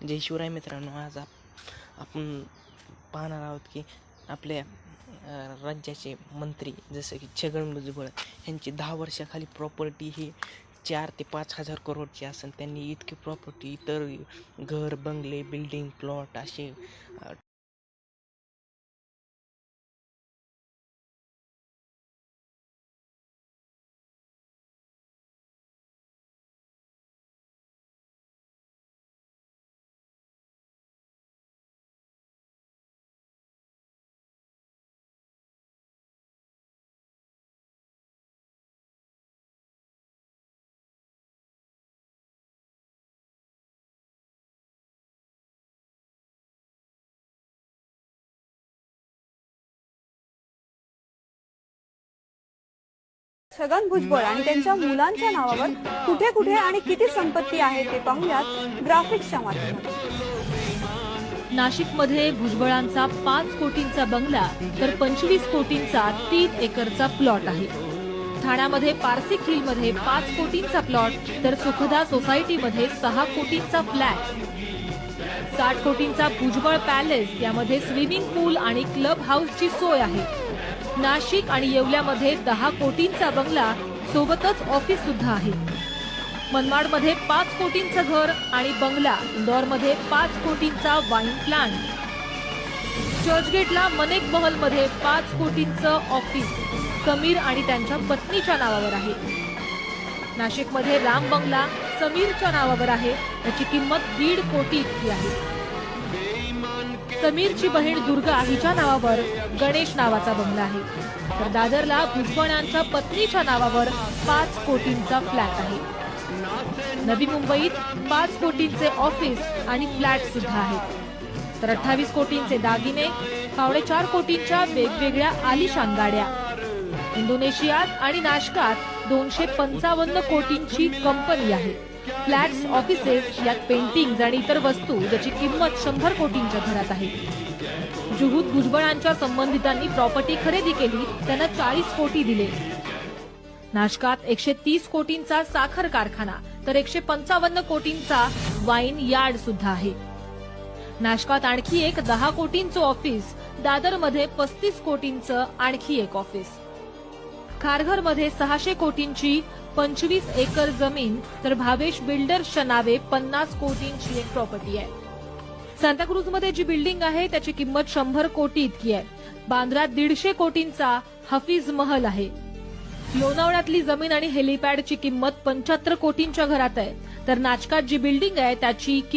जय शिवराय मित्रांनो आज आप आपण पाहणार आहोत की आपल्या राज्याचे मंत्री जसं की छगन भुजबळ यांची दहा वर्षाखाली प्रॉपर्टी ही चार ते पाच हजार करोडची असेल त्यांनी इतकी प्रॉपर्टी इतर घर बंगले बिल्डिंग प्लॉट असे छगन भुजबळ आणि त्यांच्या मुलांच्या नावावर कुठे कुठे आणि किती संपत्ती आहे ते पाहूयात ग्राफिक्सच्या माध्यमातून. नाशिकमध्ये भुजबळांचा पाच कोटींचा बंगला तर पंचवीस कोटींचा तीन एकरचा प्लॉट आहे. ठाण्यामध्ये पारसी हिलमध्ये पाच कोटींचा प्लॉट तर सुखदा सोसायटीमध्ये सहा कोटींचा फ्लॅट. साठ कोटींचा भुजबळ पॅलेस यामध्ये स्विमिंग पूल आणि क्लब हाऊसची सोय आहे. नाशिक आणि येवल्यामध्ये दहा कोटींचा बंगला सोबतच ऑफिस सुद्धा आहे. मनमाडमध्ये पाच कोटींचं घर आणि बंगला इंदौरमध्ये पाच कोटींचा वाईन प्लांट चर्चगेटला मनेक महलमध्ये पाच कोटींचं ऑफिस समीर आणि त्यांच्या पत्नीच्या नावावर आहे. नाशिकमध्ये राम बंगला समीरच्या नावावर आहे. त्याची किंमत दीड कोटी इतकी आहे. समीरची बहीण दुर्गा हिच्या नावावर गणेश नावाचा बंगला आहे. तर दादरला भुजबळांच्या पत्नीच्या नावावर पाच कोटींचा फ्लॅट आहे. नवी मुंबईत पाच कोटींचे ऑफिस आणि फ्लॅट सुद्धा आहेत. तर अठ्ठावीस कोटींचे दागिने पावणेचार कोटींच्या वेगवेगळ्या आलिशान गाड्या इंडोनेशियात आणि नाशकात दोनशे पंचावन्न कोटींची कंपनी आहे. फ्लॅट्स ऑफिसेस यात पेंटिंग आणि इतर वस्तू ज्याची किंमत शंभर कोटींच्या घरात आहे. जुहूत भुजबळांच्या संबंधितांनी प्रॉपर्टी खरेदी केली त्यांना चाळीस कोटी दिले. नाशकात एकशे तीस कोटींचा साखर कारखाना तर एकशे पंचावन्न कोटींचा वाईन यार्ड सुद्धा आहे. नाशकात आणखी एक दहा कोटींचं ऑफिस दादरमध्ये पस्तीस कोटींचं आणखी एक ऑफिस. खारघरमध्ये सहाशे कोटींची पंचवीस एकर जमीन तर भावेश बिल्डर्सच्या नावे पन्नास कोटींची एक प्रॉपर्टी आहे. सांताक्रूजमध्ये जी बिल्डिंग आहे त्याची किंमत शंभर कोटी इतकी आहे. बांद्रा दीडशे कोटींचा हफीज महल आहे. लोणावळ्यातली जमीन आणि हेलिपॅडची किंमत पंच्याहत्तर कोटींच्या घरात आहे. तर नाचकात जी बिल्डिंग आहे त्याची किंमत